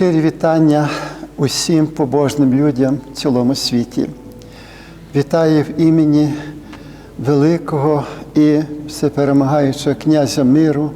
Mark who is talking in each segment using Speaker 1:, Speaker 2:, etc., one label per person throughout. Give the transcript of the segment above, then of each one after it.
Speaker 1: Щирі вітання усім побожним людям в цілому світі. Вітаю в імені великого і всеперемагаючого князя миру,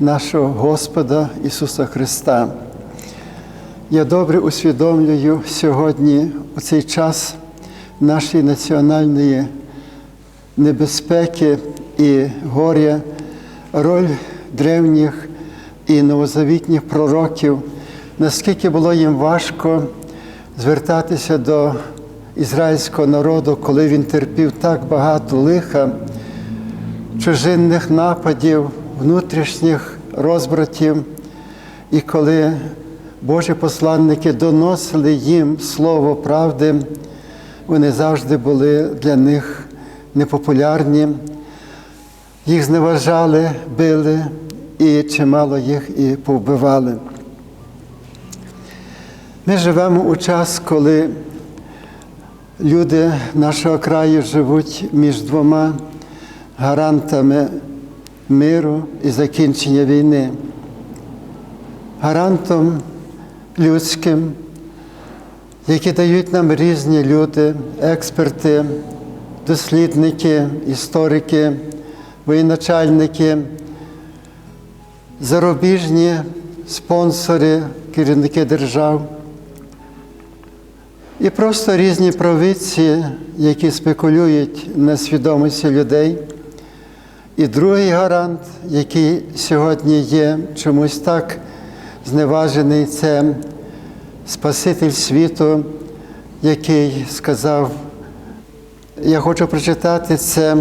Speaker 1: нашого Господа Ісуса Христа. Я добре усвідомлюю сьогодні, у цей час нашої національної небезпеки і горя, роль древніх і новозавітніх пророків, наскільки було їм важко звертатися до ізраїльського народу, коли він терпів так багато лиха, чужинних нападів, внутрішніх розбратів, і коли Божі посланники доносили їм слово правди, вони завжди були для них непопулярні, їх зневажали, били і чимало їх і повбивали. Ми живемо у час, коли люди нашого краю живуть між двома гарантами миру і закінчення війни. Гарантом людським, які дають нам різні люди, експерти, дослідники, історики, воєначальники, зарубіжні спонсори, керівники держав і просто різні провидці, які спекулюють на свідомості людей. І другий гарант, який сьогодні є чомусь так зневажений, це Спаситель світу, який сказав, я хочу прочитати це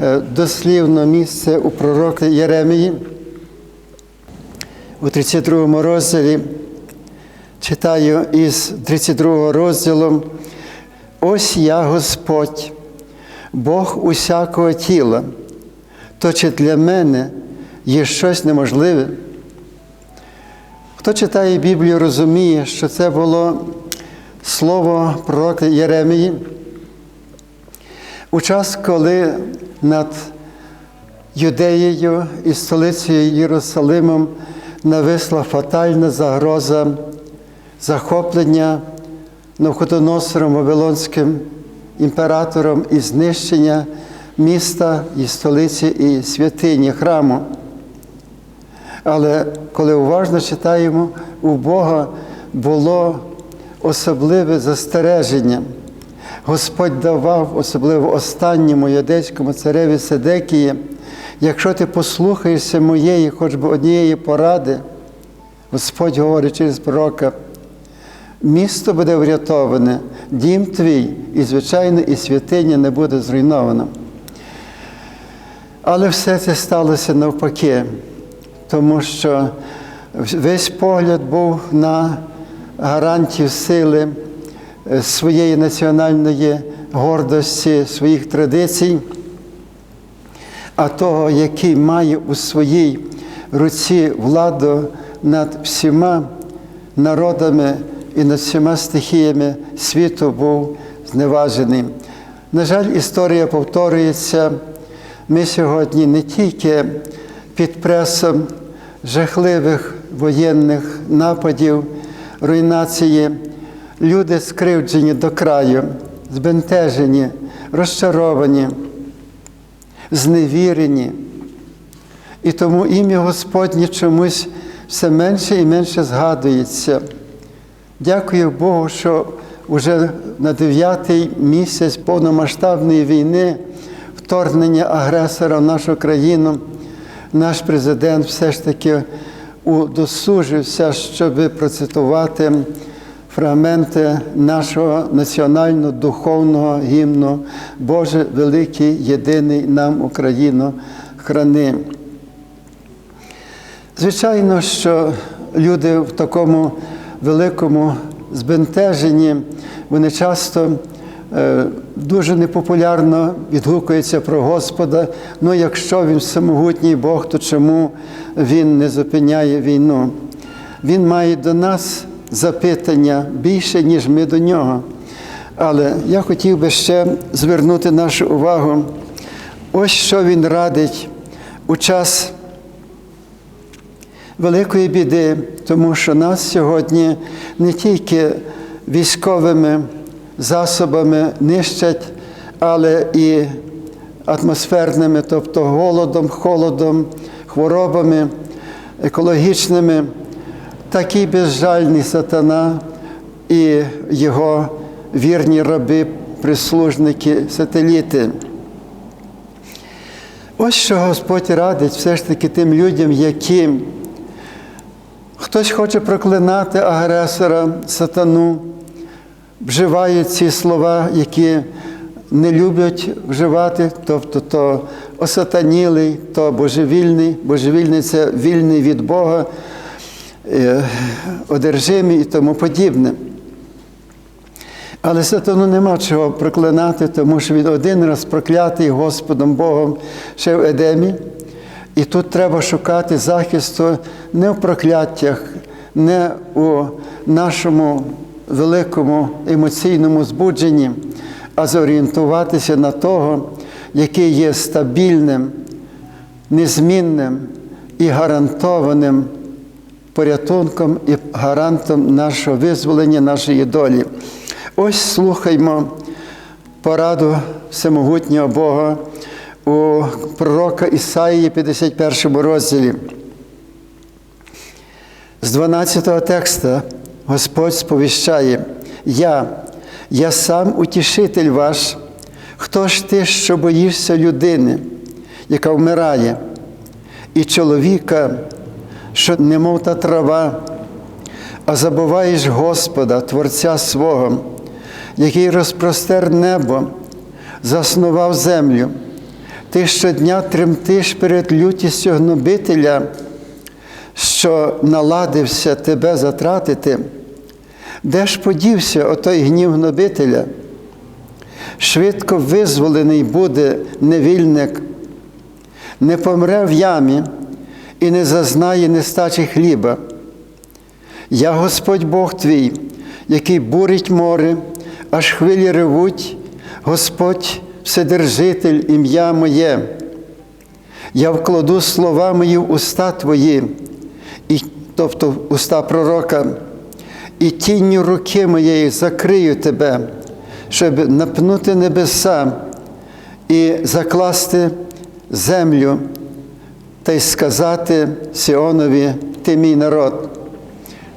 Speaker 1: е, дослівно місце у пророка Єремії у 32 розділі. Читаю із 32 розділу. Ось я Господь, Бог усякого тіла, то чи для мене є щось неможливе? Хто читає Біблію, розуміє, що це було слово пророка Єремії у час, коли над Юдеєю і столицею Єрусалимом нависла фатальна загроза захоплення Навходоносором Вавилонським імператором і знищення міста і столиці і святині храму. Але коли уважно читаємо, у Бога було особливе застереження. Господь давав, особливо останньому юдейському цареві Седекії, якщо ти послухаєшся моєї, хоч би однієї поради, Господь говорить через пророка, місто буде врятоване, дім твій, і, звичайно, і святиня не буде зруйновано. Але все це сталося навпаки, тому що весь погляд був на гарантію сили своєї національної гордості, своїх традицій, а того, який має у своїй руці владу над всіма народами і над всіма стихіями світу був зневажений. На жаль, історія повторюється. Ми сьогодні не тільки під пресом жахливих воєнних нападів, руйнації, люди скривджені до краю, збентежені, розчаровані, зневірені. І тому ім'я Господнє чомусь все менше і менше згадується. Дякую Богу, що вже на дев'ятий місяць повномасштабної війни, вторгнення агресора в нашу країну, наш президент все ж таки удосужився, щоб процитувати фрагменти нашого національного духовного гімну Боже великий, єдиний нам Україну храни. Звичайно, що люди в такому великому збентеженні, вони часто е, дуже непопулярно відгукуються про Господа. Ну, якщо він самогутній Бог, то чому він не зупиняє війну? Він має до нас запитання більше, ніж ми до нього. Але я хотів би ще звернути нашу увагу. Ось що він радить у час великої біди, тому що нас сьогодні не тільки військовими засобами нищать, але і атмосферними, тобто голодом, холодом, хворобами екологічними. Такий безжальний сатана і його вірні раби, прислужники, сателіти. Ось що Господь радить все ж таки тим людям, які хтось хоче проклинати агресора, сатану, вживає ці слова, які не люблять вживати, тобто то осатанілий, то божевільний, божевільний це вільний від Бога, е, одержимий і тому подібне. Але сатану нема чого проклинати, тому що він один раз проклятий Господом Богом ще в Едемі. І тут треба шукати захисту не в прокляттях, не у нашому великому емоційному збудженні, а зорієнтуватися на того, який є стабільним, незмінним і гарантованим порятунком і гарантом нашого визволення, нашої долі. Ось слухаймо пораду всемогутнього Бога у пророка Ісаїї, 51 розділі. З 12 текста Господь сповіщає: Я, я сам утішитель ваш, хто ж ти, що боїшся людини, яка вмирає, і чоловіка, що немов та трава, а забуваєш Господа, Творця свого, який розпростер небо, заснував землю. Ти щодня тремтиш перед лютістю гнобителя, що наладився тебе затратити. Де ж подівся отой гнів гнобителя? Швидко визволений буде невільник, не помре в ямі і не зазнає нестачі хліба. Я Господь Бог твій, який бурить море, аж хвилі ревуть, Господь Вседержитель, ім'я моє. Я вкладу слова мої в уста твої, і, тобто в уста пророка, і тінню руки моєї закрию тебе, щоб напнути небеса і закласти землю та й сказати Сіонові, ти мій народ.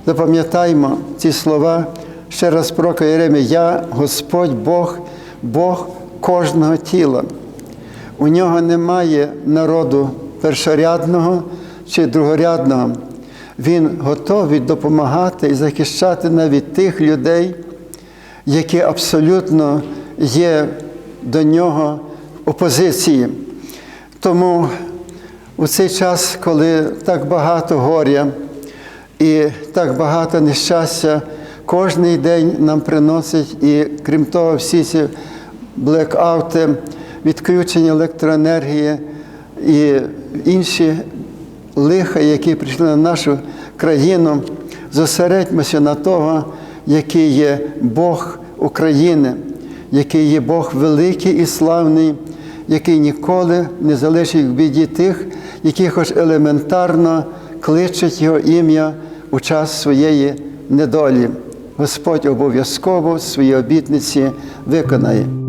Speaker 1: Запам'ятаймо ці слова ще раз пророка Єремія, я Господь Бог, Бог кожного тіла. У нього немає народу першорядного чи другорядного. Він готовий допомагати і захищати навіть тих людей, які абсолютно є до нього в опозиції. Тому у цей час, коли так багато горя і так багато нещастя, кожний день нам приносить, і крім того, всі ці блекаути, відключення електроенергії і інші лиха, які прийшли на нашу країну, зосередьмося на того, який є Бог України, який є Бог великий і славний, який ніколи не залишить в біді тих, які хоч елементарно кличуть Його ім'я у час своєї недолі. Господь обов'язково свої обітниці виконає.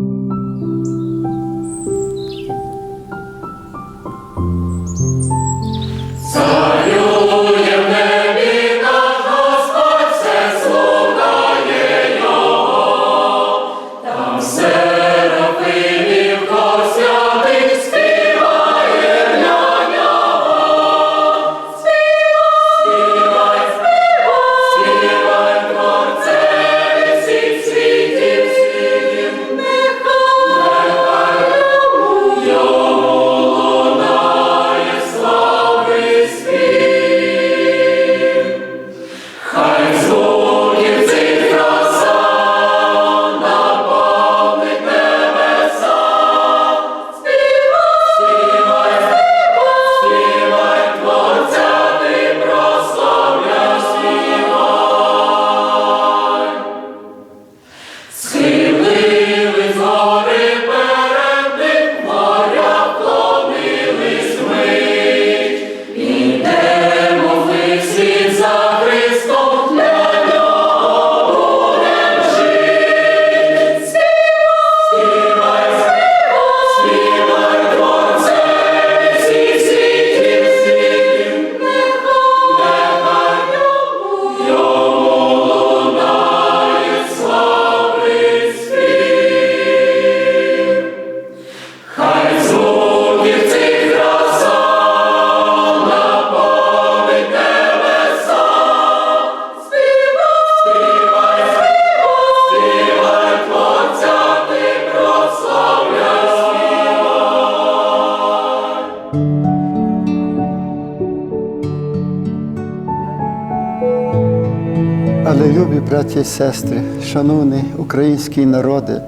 Speaker 1: Але любі браті і сестри, шановні українські народи,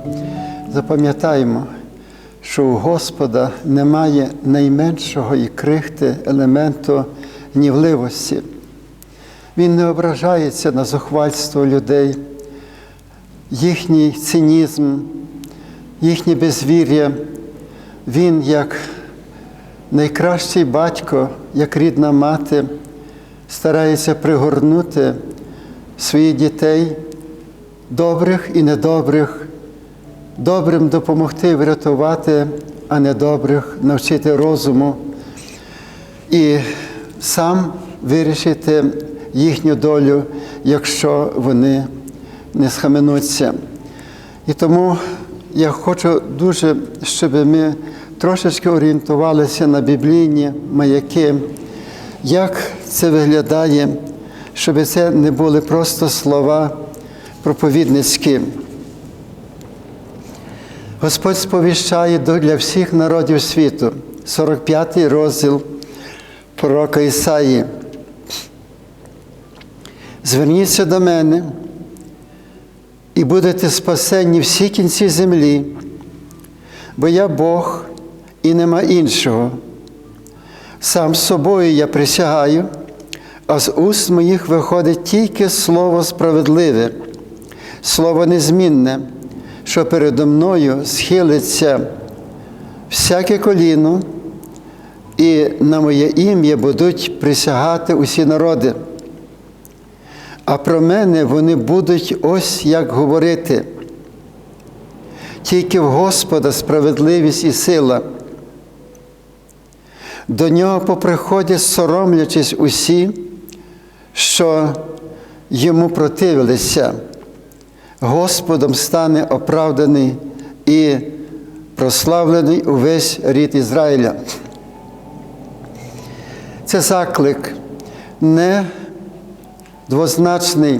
Speaker 1: запам'ятаємо, що у Господа немає найменшого і крихти елементу гнівливості. Він не ображається на зухвальство людей, їхній цинізм, їхнє безвір'я. Він, як найкращий батько, як рідна мати, старається пригорнути своїх дітей, добрих і недобрих, добрим допомогти врятувати, а недобрих навчити розуму і сам вирішити їхню долю, якщо вони не схаменуться. І тому я хочу дуже, щоб ми трошечки орієнтувалися на біблійні маяки, як це виглядає, щоб це не були просто слова проповідницькі. Господь сповіщає для всіх народів світу, 45 розділ пророка Ісаї. Зверніться до мене і будете спасені всі кінці землі, бо я Бог і нема іншого. Сам собою я присягаю, а з уст моїх виходить тільки слово справедливе, слово незмінне, що передо мною схилиться всяке коліно, і на моє ім'я будуть присягати усі народи. А про мене вони будуть ось як говорити. Тільки в Господа справедливість і сила. До нього поприходять, соромлячись усі, що йому противилися. Господом стане оправданий і прославлений увесь рід Ізраїля. Це заклик не двозначний,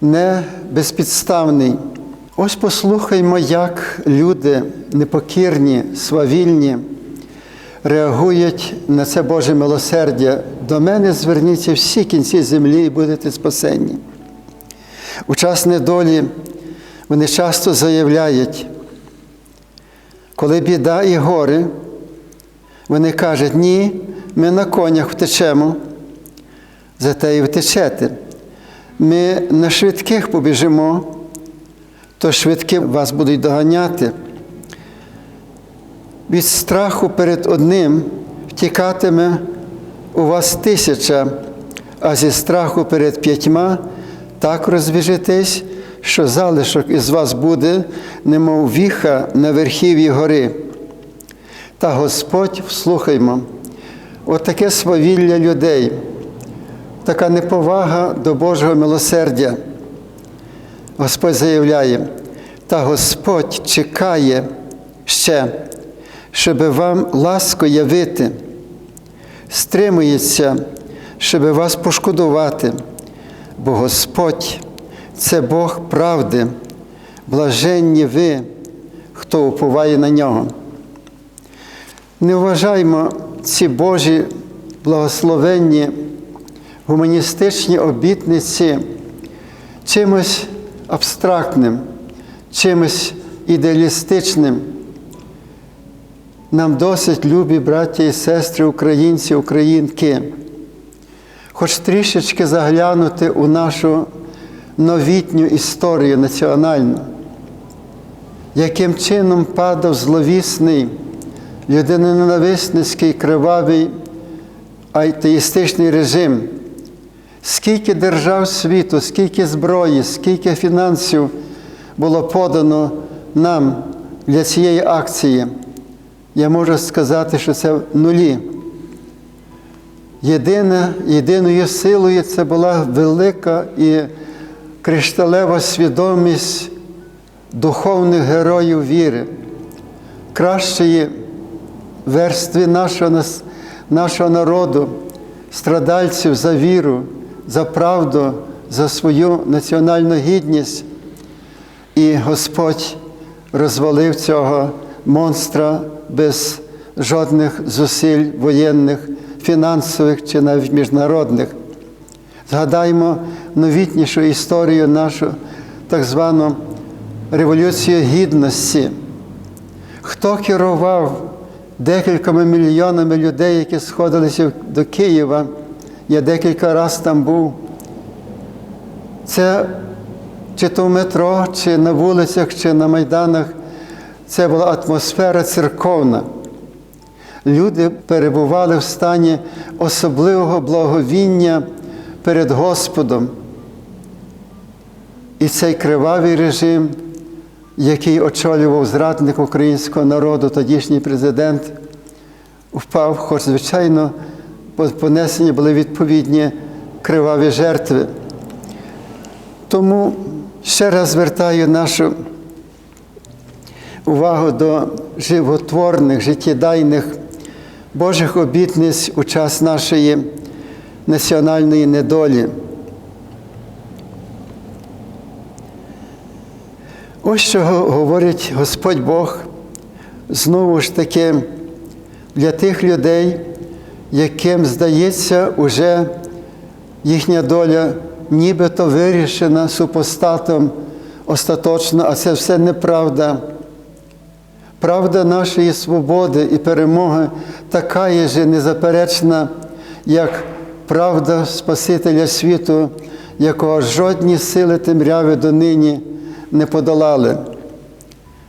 Speaker 1: не безпідставний. Ось послухаймо, як люди непокірні, свавільні реагують на це Боже милосердя. До мене зверніться всі кінці землі і будете спасенні. У час недолі вони часто заявляють, коли біда і гори, вони кажуть, ні, ми на конях втечемо, зате і втечете. Ми на швидких побіжимо, то швидкі вас будуть доганяти. Від страху перед одним втікатиме у вас тисяча, а зі страху перед п'ятьма так розвіжитесь, що залишок із вас буде, немов віха на верхів'ї гори. Та Господь, вслухаймо, отаке свавілля людей, така неповага до Божого милосердя. Господь заявляє, та Господь чекає ще, щоб вам ласко явити, стримується, щоб вас пошкодувати, бо Господь це Бог правди, блаженні ви, хто уповає на нього. Не вважаймо ці Божі благословенні гуманістичні обітниці чимось абстрактним, чимось ідеалістичним. Нам досить любі браття і сестри, українці, українки, хоч трішечки заглянути у нашу новітню історію національну, яким чином падав зловісний, людиноненависницький, кривавий атеїстичний режим, скільки держав світу, скільки зброї, скільки фінансів було подано нам для цієї акції. Я можу сказати, що це нулі. Єдине, єдиною силою це була велика і кришталева свідомість духовних героїв віри, кращої верстви нашого, нашого народу, страдальців за віру, за правду, за свою національну гідність. І Господь розвалив цього монстра без жодних зусиль воєнних, фінансових чи навіть міжнародних. Згадаймо новітнішу історію нашу так звану Революцію Гідності. Хто керував декількома мільйонами людей, які сходилися до Києва? Я декілька разів там був. Це чи то в метро, чи на вулицях, чи на майданах. Це була атмосфера церковна. Люди перебували в стані особливого благовіння перед Господом. І цей кривавий режим, який очолював зрадник українського народу, тодішній президент, впав, хоч, звичайно, понесені були відповідні криваві жертви. Тому ще раз звертаю нашу увагу до животворних, життєдайних Божих обітниць у час нашої національної недолі. Ось що говорить Господь Бог знову ж таки для тих людей, яким здається, уже їхня доля нібито вирішена супостатом остаточно, а це все неправда. Правда нашої свободи і перемоги така є же незаперечна, як правда Спасителя світу, якого жодні сили темряви донині не подолали.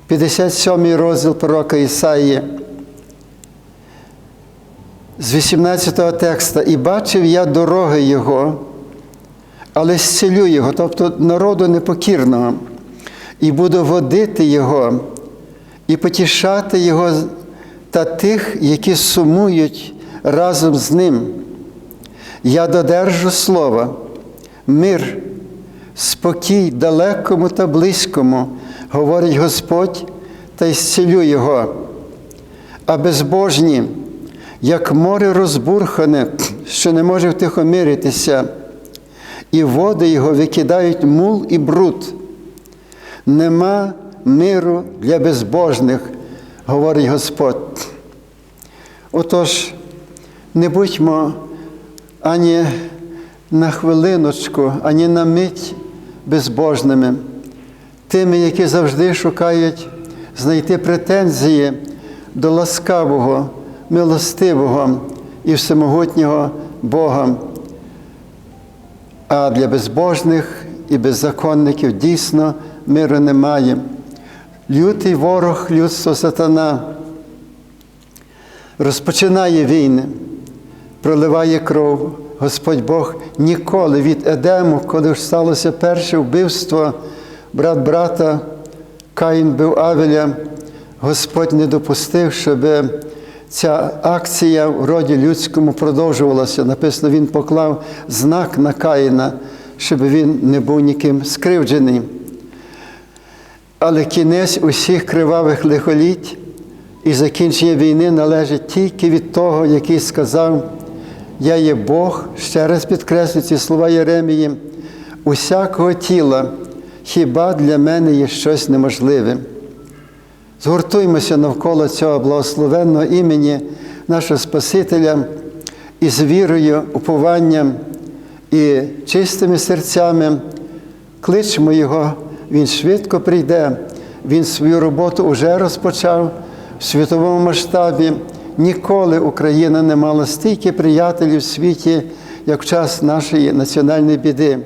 Speaker 1: 57 розділ пророка Ісаї. З 18 текста і бачив я дороги Його, але зцілю Його, тобто народу непокірного, і буду водити Його, і потішати Його та тих, які сумують разом з ним. Я додержу слова, мир, спокій далекому та близькому, говорить Господь, та й зцілю Його, а безбожні, як море розбурхане, що не може втихомиритися, і води його викидають мул і бруд. Нема миру для безбожних, говорить Господь. Отож, не будьмо ані на хвилиночку, ані на мить безбожними, тими, які завжди шукають знайти претензії до ласкавого, милостивого і всемогутнього Бога. А для безбожних і беззаконників дійсно миру немає. Лютий ворог людство сатана розпочинає війни, проливає кров. Господь Бог ніколи від Едему, коли ж сталося перше вбивство брат брата, Каїн бив Авеля, Господь не допустив, щоб ця акція в роді людському продовжувалася. Написано, Він поклав знак на Каїна, щоб він не був ніким скривджений. Але кінець усіх кривавих лихоліть і закінчення війни належить тільки від того, який сказав, я є Бог, ще раз підкреслю ці слова Єремії, усякого тіла, хіба для мене є щось неможливе. Згуртуймося навколо цього благословенного імені нашого Спасителя і з вірою, упованням і чистими серцями кличмо Його, Він швидко прийде, Він свою роботу вже розпочав в світовому масштабі. Ніколи Україна не мала стільки приятелів в світі, як в час нашої національної біди.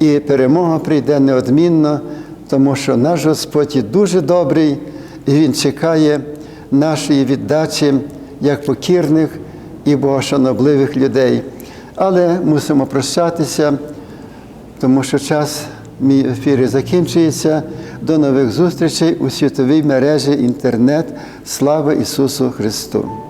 Speaker 1: І перемога прийде неодмінно, тому що наш Господь є дуже добрий, і Він чекає нашої віддачі як покірних і богошанобливих людей. Але мусимо прощатися, тому що час мій ефірі закінчується. До нових зустрічей у світовій мережі інтернет. Слава Ісусу Христу!